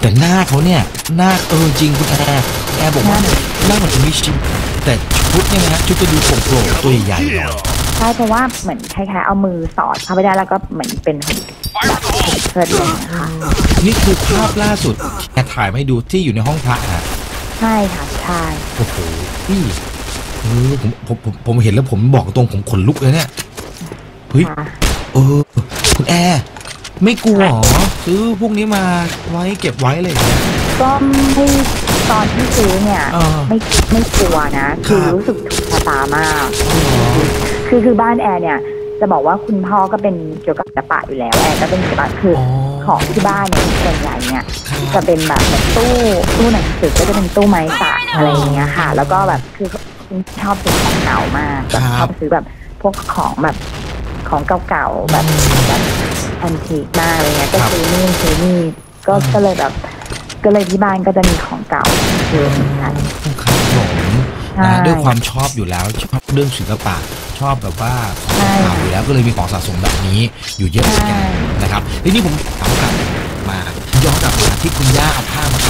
แต่หน้าเขาเนี่ยหน้าเออจริงคุณแอร์คุณแอร์บอกว่าหน้าเหมือนจะมีชิมแต่ชุดเนี่ยนะฮะชุดจะดูโปร่งๆตัวใหญ่ๆหน่อยใช่เพราะว่าเหมือนคล้ายๆเอามือสอดเข้าไปได้แล้วก็เหมือนเป็นแบบเกิดเลยนะคะนี่คือภาพล่าสุดแอร์ถ่ายมาให้ดูที่อยู่ในห้องพระฮะใช่ค่ะใช่โอ้โหพี่เออผมผมผมผมเห็นแล้วผมบอกตรงผมขนลุกเลยเนี่ยเฮ้ยค่ะเออคุณแอร์ไม่กลัวเหรอ ซื้อพวกนี้มาไว้เก็บไว้อะไรอย่างเงี้ยก็ไม่ตอนที่ซื้อเนี่ยเออไม่ไม่กลัวนะ คือครับรู้สึกถูกชะตามาก คือคือบ้านแอร์เนี่ย จะบอกว่าคุณพ่อก็เป็นเกี่ยวกับศิลปะอยู่แล้วแอร์ก็เป็นศิลปะคือออ๋อของที่บ้านเนี่ยส่วนใหญ่เนี่ยครับจะเป็นแบบเหมือนตู้ตู้หนังสือก็จะเป็นตู้ไม้สักอะไรอย่างเงี้ยค่ะ แล้วก็แบบคือชอบซื้อของเก่ามากแบบชอบซื้อแบบพวกของแบบของเก่าๆแบบแบบ แอนทีกมากอะไรเงี้ยก็ซื้อนี่นซื้อนี่ก็ก็เลยแบบ ก็เลยที่บ้านก็จะมีของเก่าเยอะเหมือนกันครับผมนะด้วยความชอบอยู่แล้วชอบเรื่องศิลปะชอบแบบว่าของเก่าอยู่แล้วก็เลยมีของสะสมแบบนี้อยู่เยอะเหมือนกันนะครับทีนี้ผมถามกลับมาย้อนกลับมาที่คุณย่าเอาผ้ามา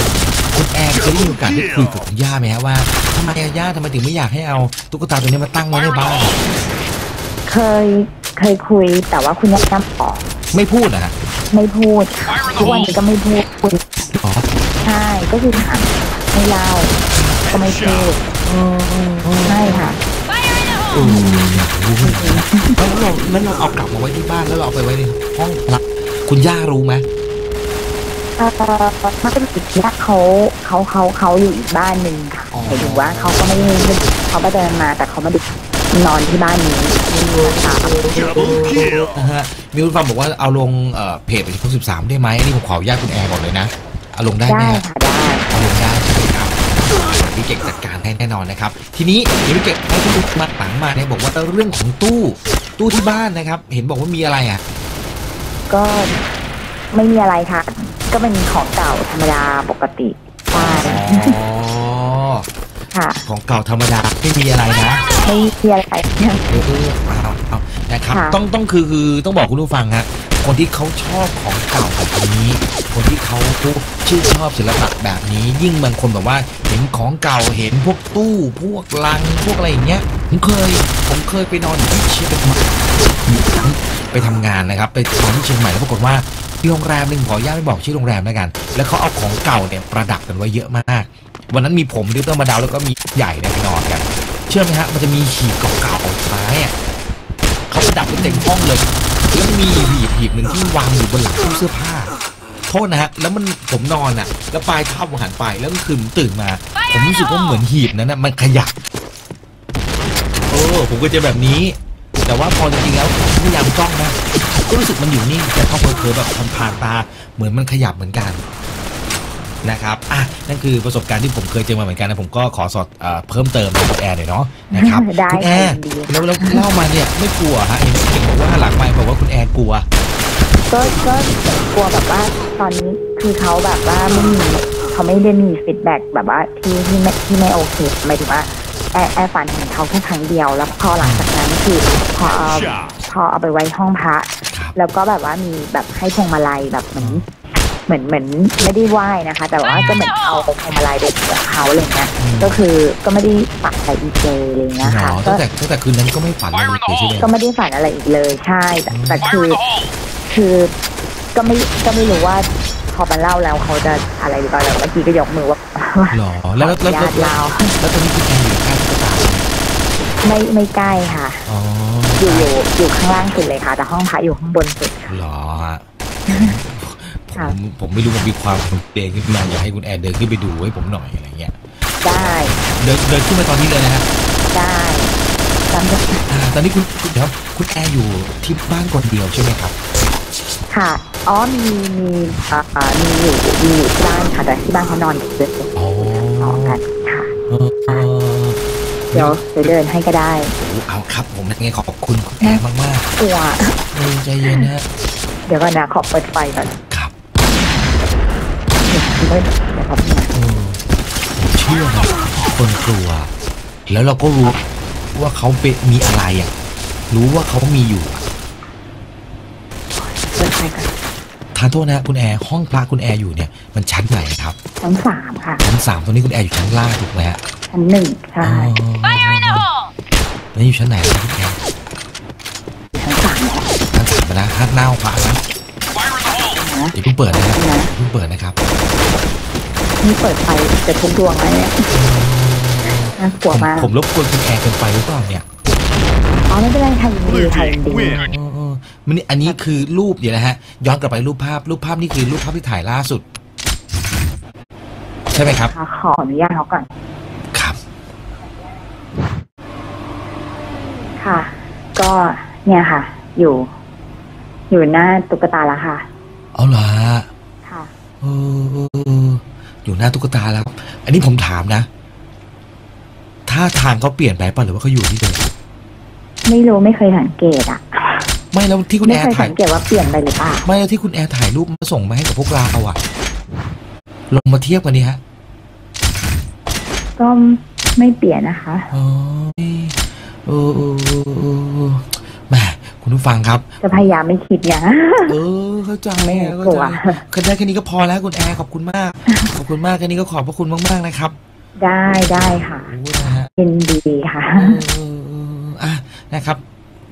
คุณแอร์เคยได้มีโอกาสได้คุยกับคุณย่าไหมฮะว่าทำไมอะย่าทำไมถึงไม่อยากให้เอาตุ๊กตาตัวนี้มาตั้งไว้ในบ้าน เคยเคยคุยแต่ว่าคุณย่าบอกไม่พูดนะฮะไม่พูดค่ะทุกวันนี้ก็ไม่พูดคุยอ๋อใช่ก็คือถามไม่เล่าก็ไม่พูดใช่ค่ะเอออยากรู้เหมือนกันนะแล้วเราแล้วเราเอากลับมาไว้ที่บ้านแล้วเราเอาไปไว้ในห้องพระคุณย่ารู้ไหมเออมันเป็นสิทธิญาติเขาเขาเขาเขาอยู่อีกบ้านหนึ่งค่ะหมายถึงว่าเขาก็ไม่ได้เขาก็เดินมาแต่เขาไม่ได้ นอนที่บ้านนี้นะคะนะฮะมีคุณฟังบอกว่าเอาลงเอ่อเพจเป็นคนสิบสามได้ไหมอันนี้ผมขออนุญาตคุณแอร์ก่อนเลยนะ เอาลงได้ไหมได้ฮะค่ะได้เอาลงได้ใช่ไหมครับพี่เก่งจัดการให้แน่นอนนะครับ ทีนี้เดี๋ยวพี่เก่งให้คุณมาหลังมาเนี่ยบอกว่าเรื่องของตู้ตู้ที่บ้านนะครับ เห็นบอกว่ามีอะไรอะก็ไม่มีอะไรค่ะ ก็เป็นของเก่าธรรมดาปกติใช่อ๋อค่ะ ของเก่าธรรมดาไม่มีอะไรนะ ไม่มีอะไรเออเอาเอานะครับ ค่ะ ต้องต้องคือคือต้องบอกคุณผู้ฟังฮะคนที่เขาชอบของเก่าแบบนี้ คนที่เขาชื่นชอบศิลปะแบบนี้ ยิ่งบางคนแบบว่าเห็นของเก่าเห็นพวกตู้พวกลังพวกอะไรอย่างเงี้ยผมเคยผมเคยไปนอนอยู่ที่เชียงใหม่ไปทำงานนะครับ ไปนอนที่เชียงใหม่แล้วปรากฏว่าที่โรงแรมหนึ่งขออนุญาตไม่บอกชื่อโรงแรมแล้วกัน แล้วเขาเอาของเก่าเนี่ยประดับกันไว้เยอะมาก วันนั้นมีผมดิวเตอร์มาดาวแล้วก็มีใหญ่เนี่ยไปนอนกัน เชื่อไหมฮะมันจะมีหีบเก่าๆไม้อะเขาประดับไว้เต็มห้องเลยแล้วมีหีบหีบหนึ่งที่วางอยู่บนหลังตู้เสื้อผ้าโทษนะฮะแล้วมันผมนอนอะ แล้วปลายเท้าผมหันไปแล้วมันคืนผมตื่นมา ผมรู้สึกว่าเหมือนหีบนั้นนะมันขยับเออผมก็จะแบบนี้ แต่ว่าพอจริงๆแล้วผมพยายามจ้องนะก็รู้สึกมันอยู่นิ่งแต่พอเผลอๆแบบผ่านตาเหมือนมันขยับเหมือนกัน นะครับอะนั่นคือประสบการณ์ที่ผมเคยเจอมาเหมือนกันนะผมก็ขอสอดเอ่อเพิ่มเติมกับคุณแอร์หน่อยเนาะนะครับได้คุณแอค่ะร์ยินดี แล้วแล้วเล่ามาเนี่ยไม่กลัวฮะเห็นเห็นบอกว่าหลังไมค์บอกว่าคุณแอร์กลัวก็ก็กลัวแบบว่าตอนนี้คือเขาแบบว่าไม่มีเขาไม่ได้มีฟีดแบ็กแบบว่าที่ที่ไม่ที่ไม่โอเคหมายถึงว่าแอร์แอร์ฝันเห็นเขาแค่ครั้งเดียว แล้วพอหลังจากนั้นคือพอเอาพอเอาไปไว้ห้องพระ ครับ แล้วก็แบบว่ามีแบบให้พวงมาลัยแบบเหมือน เหมือนเหมือนไม่ได้ไหว้นะคะ แต่ว่าก็เหมือนเอาพวงมาลัยไปเผื่อเขาอะไรเงี้ยอืมก็คือก็ไม่ได้ฝันอะไรอีกเลยอะไรเงี้ยหรค่ะอก็ตั้งแต่ตั้งแต่คืนนั้นก็ไม่ฝันอะไรเลยใช่ไหมก็ไม่ได้ฝันอะไรอีกเลยใช่แต่แต่คือคือก็ไม่ก็ไม่รู้ว่าพอมาเล่าแล้วเขาจะอะไรหรือเปล่าแต่เมื่อกี้ก็ยกมือว่าหรอแล้วแล้วแล้วญาแล้วติเราแล้วตอนนี้คุณแอร์อยู่ใกล้ตุ๊กตาไหมไม่ไม่ใกล้ค่ะอ๋ออยู่อยู่อยู่ข้างล่างสุดเลยค่ะ แต่ห้องพระอยู่ข้างบนสุดหรอฮะ ผค่ะมผมไม่รู้มันมีความเด่นขึ้นมาอยากให้คุณแอร์เดินขึ้นไปดูให้ผมหน่อยอะไรเงี้ยได้เดินเดินขึ้นมาตอนนี้เลยนะฮะได้จำได้อ่าตอนนี้คุณคุณเดี๋ยวคุณแอร์อยู่ที่บ้านคนเดียวใช่ไหมครับ ค่ะอ๋อมีมีอ่าอ่ามีอยู่มีอยู่ที่บ้านค่ะแต่ที่บ้านเขานอนอยู่ด้วยอ๋อสองกันค่ะเออเออเดี๋ยวเดี๋ยวเดินให้ก็ได้โอ้เอาครับผมยังไงขอบคุณคุณแอร์มากมากกลัวๆเออใจเย็นนะฮะเดี๋ยวก่อนนะขอเปิดไฟก่อนครับ เดี๋ยวเดี๋ยวเดี๋ยวครับเออผมเชื่อนะคนกลัว แล้วเราก็รู้ว่าเขาเป็นมีอะไรอะ รู้ว่าเขามีอยู่อะเปิดไฟก่อนททานโทษนะคุณแอร์ห้องพระคุณแอร์อยู่เนี่ยมันชั้นไหนครับชั้นสามค่ะชั้นสามตรงนี้คุณแอร์อยู่ชั้นล่างถูกไหมฮะชั้นหนึ่งใช่ Fire in the hole! แล้วอยู่ชั้นไหนครับคุณแอร์ชั้นสามเนี่ยชั้นสามไปนะห้าหน้าห้องพระนะ นะอย่าเพิ่งเปิดนะครับนะอย่าเพิ่งเปิดนะครับนี่เปิดไฟจะทุกดวงเลยเนี่ยน่ากลัวผมมากผมรบกวนคุณแอร์เกินไปหรือเปล่าเนี่ยอ๋อไม่เป็นไรค่ะยินดีค่ะยินดีเออเออมันนี่อันนี้คือรูปเดี๋ยวนะฮะ ย้อนกลับไปรูปภาพรูปภาพนี่คือรูปภาพที่ถ่ายล่าสุด ใช่ไหมครับค่ะขออนุญาตเขาก่อนครับ ค่ะ ก็เนี่ยค่ะ อยู่ อยู่หน้าตุ๊กตาแล้วค่ะ เอาเหรอฮะค่ะเออเออเอออยู่หน้าตุ๊กตาแล้ว อันนี้ผมถามนะท่าทางเขาเปลี่ยนไปป่ะหรือว่าเขาอยู่ที่เดิมไม่รู้ไม่เคยสังเกตอะ ไม่แล้วที่คุณไม่แอเคร์ยถ่าสัยงเกตว่าเปลี่ยนไปหรือเปล่าไม่แล้วที่คุณแอร์ถ่ายรูปมาส่งมาให้กับพวกเราอะลงมาเทียบกันดิฮะก็ไม่เปลี่ยนนะคะ อ๋อเออเออเออเออแหม คุณผู้ฟังครับ จะพยายามไม่คิดอย่างเออเข้าใจไม่อะเข้ากลัใจวแค่ได้แค่นี้ก็พอแล้วคุณแอร์ขอบคุณมาก ขอบคุณมากแค่นี้ก็ขอบพระคุณมากๆนะครับได้ได้ค่ะ โอ้นะฮะ ยินดีค่ะ เออเออเอออะนะครับ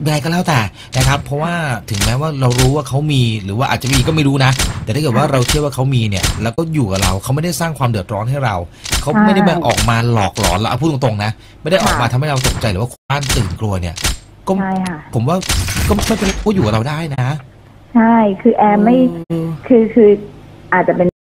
ยังไงก็แล้วแต่นะครับ เพราะว่าถึงแม้ว่าเรารู้ว่าเขามีหรือว่าอาจจะมีก็ไม่รู้นะ แต่ถ้าเกิดว่าเราเชื่อว่าเขามีเนี่ย แล้วก็อยู่กับเราเขาไม่ได้สร้างความเดือดร้อนให้เราเขาไม่ได้มาออกมาหลอกหลอนเราเอาพูดตรงๆนะ ไม่ได้ออกมาทำให้เราตกใจหรือว่าบ้านตื่นกลัวเนี่ย ก็ใช่ค่ะ ผมว่าก็ไม่เป็นไรเขาอยู่กับเราได้นะ ใช่ คือแอร์ไม่เออคือ คืออาจจะเป็น